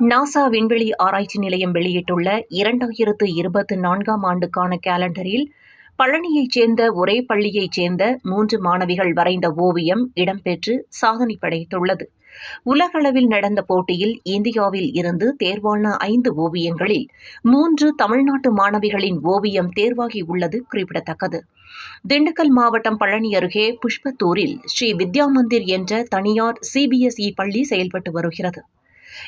NASA விண்வெளி ஆராய்ச்சி நிலையம் வெளியிட்டுள்ள இரண்டாயிரத்து இருபத்தி நான்காம் ஆண்டுக்கான கேலண்டரில் பழனியைச் சேர்ந்த ஒரே பள்ளியைச் சேர்ந்த மூன்று மாணவிகள் வரைந்த ஓவியம் இடம்பெற்று சாதனை படைத்துள்ளது. உலகளவில் நடந்த போட்டியில் இந்தியாவில் இருந்து தேர்வான ஐந்து ஓவியங்களில் மூன்று தமிழ்நாட்டு மாணவிகளின் ஓவியம் தேர்வாகி உள்ளது குறிப்பிடத்தக்கது. திண்டுக்கல் மாவட்டம் பழனி அருகே புஷ்பத்தூரில் ஸ்ரீ வித்யா மந்திர் என்ற தனியார் சிபிஎஸ்இ பள்ளி செயல்பட்டு வருகிறது.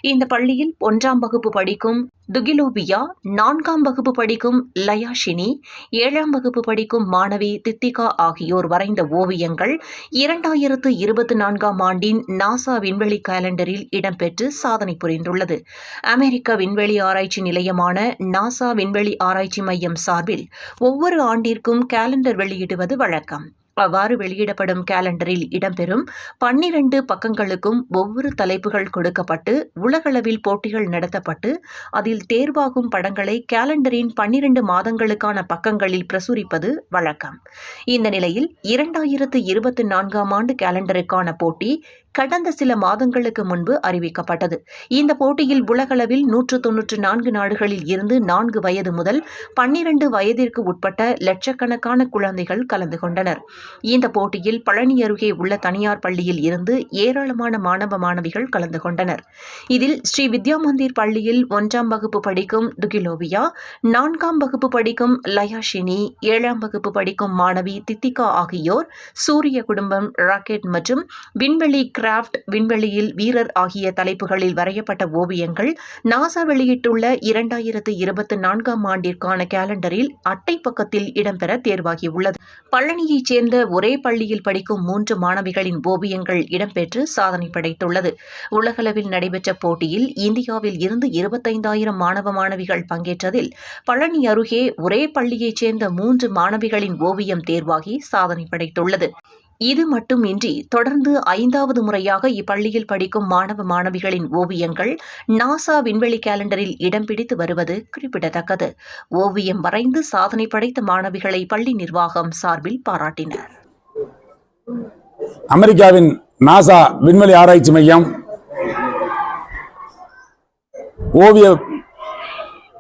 இந்த பள்ளியில் ஒன்றாம் வகுப்பு படிக்கும் துகிலோபியா நான்காம் வகுப்பு படிக்கும் லயாஷினி ஏழாம் வகுப்பு படிக்கும் மாணவி தித்திகா ஆகியோர் வரைந்த ஓவியங்கள் இரண்டாயிரத்து இருபத்தி நான்காம் ஆண்டின் நாசா விண்வெளி கேலண்டரில் இடம்பெற்று சாதனை புரிந்துள்ளது. அமெரிக்க விண்வெளி ஆராய்ச்சி நிலையமான நாசா விண்வெளி ஆராய்ச்சி மையம் சார்பில் ஒவ்வொரு ஆண்டிற்கும் கேலண்டர் வெளியிடுவது வழக்கம். அவ்வாறு வெளியிடப்படும் கேலண்டரில் இடம்பெறும் பன்னிரண்டு பக்கங்களுக்கும் ஒவ்வொரு தலைப்புகள் கொடுக்கப்பட்டு உலகளவில் போட்டிகள் நடத்தப்பட்டு அதில் தேர்வாகும் படங்களை கேலண்டரின் பன்னிரண்டு மாதங்களுக்கான பக்கங்களில் பிரசுரிப்பது வழக்கம். இந்த நிலையில் இரண்டாயிரத்து இருபத்தி நான்காம் ஆண்டு கேலண்டருக்கான போட்டி கடந்த சில மாதங்களுக்கு முன்பு அறிவிக்கப்பட்டது. இந்த போட்டியில் உலகளவில் நூற்று தொன்னூற்று நான்கு நாடுகளில் இருந்து நான்கு வயது முதல் பன்னிரண்டு வயதிற்கு உட்பட்ட லட்சக்கணக்கான குழந்தைகள் கலந்து கொண்டனர். இந்த போட்டியில் பழனி அருகே உள்ள தனியார் பள்ளியில் இருந்து ஏராளமான மாணவ மாணவிகள் கலந்து கொண்டனர். இதில் ஸ்ரீ வித்யா மந்திர் பள்ளியில் ஒன்றாம் வகுப்பு படிக்கும் துகிலோவியா நான்காம் வகுப்பு படிக்கும் லயாஷினி ஏழாம் வகுப்பு படிக்கும் மாணவி தித்திகா ஆகியோர் சூரிய குடும்பம் ராக்கெட் மற்றும் விண்வெளி கிராஃப்ட் விண்வெளியில் வீரர் ஆகிய தலைப்புகளில் வரையப்பட்ட ஓவியங்கள் நாசா வெளியிட்டுள்ள இரண்டாயிரத்து இருபத்தி நான்காம் ஆண்டிற்கான கேலண்டரில் அட்டை பக்கத்தில் இடம்பெற தேர்வாகியுள்ளது. பழனியைச் சேர்ந்த ஒரே பள்ளியில் படிக்கும் மூன்று மாணவிகளின் ஓவியங்கள் இடம்பெற்று சாதனை படைத்துள்ளது. உலகளவில் நடைபெற்ற போட்டியில் இந்தியாவில் இருந்து இருபத்தைந்தாயிரம் மாணவ மாணவிகள் பங்கேற்றதில் பழனி அருகே ஒரே பள்ளியைச் சேர்ந்த மூன்று மாணவிகளின் ஓவியம் தேர்வாகி சாதனை படைத்துள்ளது. இது மட்டுமின்றி தொடர்ந்து ஐந்தாவது முறையாக இப்பள்ளியில் படிக்கும் மாணவ மாணவிகளின் ஓவியங்கள் நாசா விண்வெளி கேலண்டரில் இடம் பிடித்து வருவது குறிப்பிடத்தக்கது. ஓவியம் வரைந்து சாதனை படைத்த மாணவிகளை பள்ளி நிர்வாகம் சார்பில் பாராட்டினர். அமெரிக்காவின் நாசா விண்வெளி ஆராய்ச்சி மையம் ஓவிய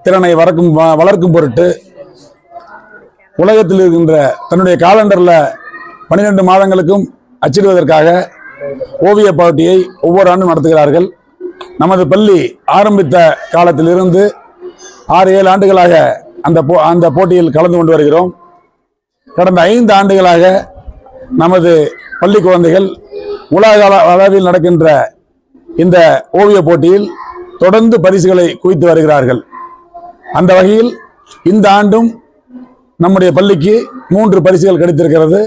திறனை வளர்க்கும் வளர்க்கும் பொருட்டு உலகத்தில் இருக்கின்ற தன்னுடைய காலண்டரில் பன்னிரெண்டு மாதங்களுக்கும் அச்சிடுவதற்காக ஓவிய போட்டியை ஒவ்வொரு ஆண்டும் நடத்துகிறார்கள். நமது பள்ளி ஆரம்பித்த காலத்திலிருந்து ஆறு ஏழு ஆண்டுகளாக அந்த போ அந்த போட்டியில் கலந்து கொண்டு வருகிறோம். கடந்த ஐந்து ஆண்டுகளாக நமது பள்ளி குழந்தைகள் உலக அளவில் நடக்கின்ற இந்த ஓவிய போட்டியில் தொடர்ந்து பரிசுகளை குவித்து வருகிறார்கள். அந்த வகையில் இந்த ஆண்டும் நம்முடைய பள்ளிக்கு மூன்று பரிசுகள் கிடைத்திருக்கிறது.